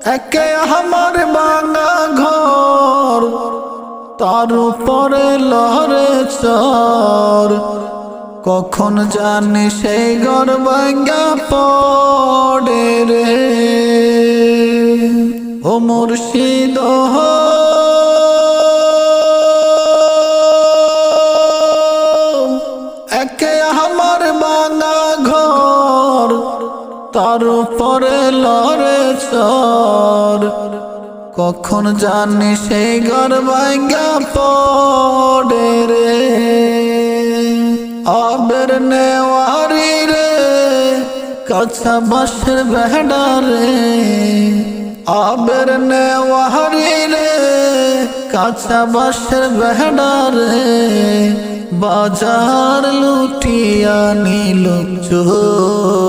একে আমার বাঙা ঘর, তার উপরে লহরে চর। কখন জানি সেই ঘর ভাঙ্গা পড়ে রে। ও মুর্শিদ একে আমার তার উপরে লড়ে চর। কখন জানি সেই ঘর ভাঙ্গা পড়ে রে। আবের নেওয়ারি রে কাছা বাসের বেড়া রে। আবের নেওয়ারি রে কাছা বাসের বেড়া রে। বাজার লুটিয়া নিল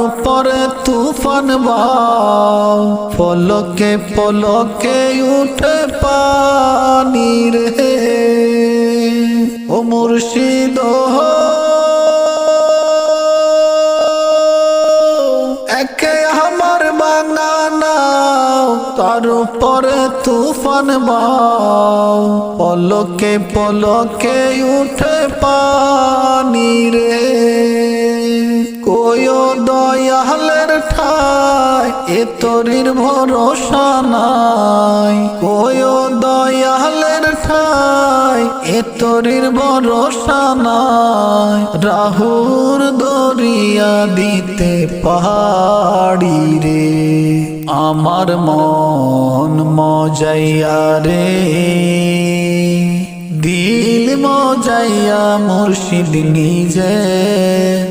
উপরে তুফান পলকে পলকে উঠে পানি রে ও মুর্শিদ একে আমার বাঙা নাও, তার উপরে তুফান পলকে পলকে উঠে পানি তরির ভরসা নাই। কোয় দয়ালের ঠাই, এ তরির ভরসা নাই। রাহুর দরিয়া দিতে পাহাড়ি রে, আমার মন মজাইয়া রে। মজাইয়া মুর্শিদ নিজে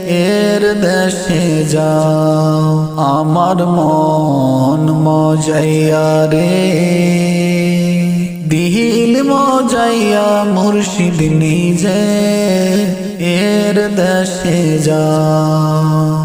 এর দেশে যাও। আমার মন মজাইয়া রে। দিল মজাইয়া মুর্শিদ নিজে এর দেশে যাও।